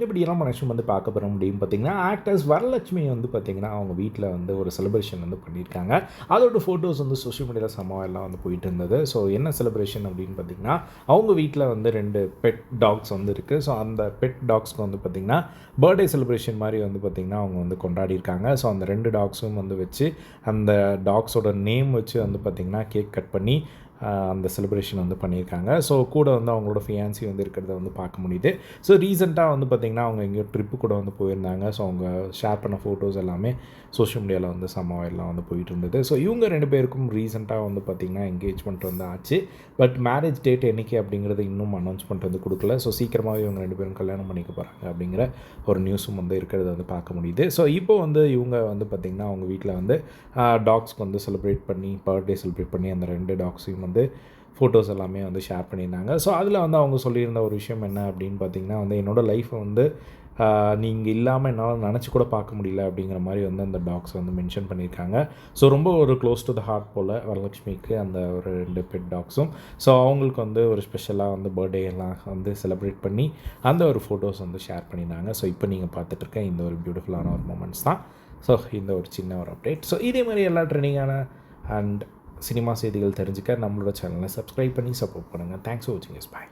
இந்த மனுஷன் வந்து பார்க்க பெற முடியும் பார்த்தீங்கன்னா. ஆக்டர்ஸ் வரலட்சுமி வந்து பார்த்திங்கன்னா அவங்க வீட்டில் வந்து ஒரு செலிப்ரேஷன் வந்து பண்ணியிருக்காங்க. அதோட ஃபோட்டோஸ் வந்து சோஷியல் மீடியாவில் சமம் எல்லாம் வந்து போயிட்டு இருந்தது. ஸோ என்ன செலிப்ரேஷன் அப்படின்னு பார்த்தீங்கன்னா அவங்க வீட்டில் வந்து ரெண்டு பெட் டாக்ஸ் வந்து இருக்குது ஸோ அந்த பெட் டாக்ஸ்க்கு வந்து பார்த்திங்கன்னா பர்த்டே செலிப்ரேஷன் மாதிரி வந்து பார்த்திங்கன்னா அவங்க வந்து கொண்டாடியிருக்காங்க. ஸோ அந்த ரெண்டு டாக்ஸும் வந்து வச்சு அந்த டாக்ஸோட நேம் வச்சு வந்து பார்த்திங்கன்னா கேக் கட் பண்ணி அந்த செலிப்ரேஷன் வந்து பண்ணியிருக்காங்க. ஸோ கூட வந்து அவங்களோட ஃபியான்சி வந்து இருக்கிறத வந்து பார்க்க முடியுது. ஸோ ரீசெண்டாக வந்து பார்த்திங்கன்னா அவங்க எங்கேயோ ட்ரிப்பு கூட வந்து போயிருந்தாங்க. ஸோ அவங்க ஷேர் பண்ண ஃபோட்டோஸ் எல்லாமே சோஷியல் மீடியாவில் வந்து சமம் எல்லாம் வந்து போயிட்டு இருந்தது. ஸோ இவங்க ரெண்டு பேருக்கும் ரீசெண்டாக வந்து பார்த்திங்கன்னா என்கேஜ்மெண்ட் வந்து ஆச்சு. பட் மேரேஜ் டேட் என்னைக்கு அப்படிங்கிறது இன்னும் அனௌன்ஸ்மெண்ட் வந்து கொடுக்கல. ஸோ சீக்கிரமாகவே இவங்க ரெண்டு பேரும் கல்யாணம் பண்ணிக்க போகிறாங்க அப்படிங்கிற ஒரு நியூஸும் வந்து இருக்கிறத வந்து பார்க்க முடியுது. ஸோ இப்போ வந்து இவங்க வந்து பார்த்திங்கன்னா அவங்க வீட்டில் வந்து டாக்ஸ்க்கு வந்து செலிப்ரேட் பண்ணி பர்த்டே செலிப்ரேட் பண்ணி அந்த ரெண்டு டாக்ஸையும் வந்து ஃபோட்டோஸ் எல்லாமே வந்து ஷேர் பண்ணியிருந்தாங்க. ஸோ அதில் வந்து அவங்க சொல்லியிருந்த ஒரு விஷயம் என்ன அப்படின்னு பார்த்தீங்கன்னா வந்து என்னோடய லைஃப்பை வந்து நீங்கள் இல்லாமல் என்னால் நினச்சி கூட பார்க்க முடியல அப்படிங்கிற மாதிரி வந்து அந்த டாக்ஸ் வந்து மென்ஷன் பண்ணியிருக்காங்க. ஸோ ரொம்ப ஒரு க்ளோஸ் டு த ஹார்ட் போல் வரலட்சுமிக்கு அந்த ஒரு ரெண்டு பெட் டாக்ஸும் ஸோ அவங்களுக்கு வந்து ஒரு ஸ்பெஷலாக வந்து பர்த்டே எல்லாம் வந்து செலிப்ரேட் பண்ணி அந்த ஒரு ஃபோட்டோஸ் வந்து ஷேர் பண்ணியிருந்தாங்க. ஸோ இப்போ நீங்கள் பார்த்துட்ருக்க இந்த ஒரு பியூட்டிஃபுல்லான ஒரு மூமெண்ட்ஸ் தான். ஸோ இந்த ஒரு சின்ன ஒரு அப்டேட் ஸோ இதே மாதிரி எல்லா ட்ரெண்டிங்கான அண்ட் சினிமா செய்திகள் தெரிஞ்சுக்க நம்மளோட சேனலை சப்ஸ்கிரைப் பண்ணி சப்போர்ட் பண்ணுங்கள் தேங்க்ஸ் ஃபார் வாட்சிங் எஸ் பாய்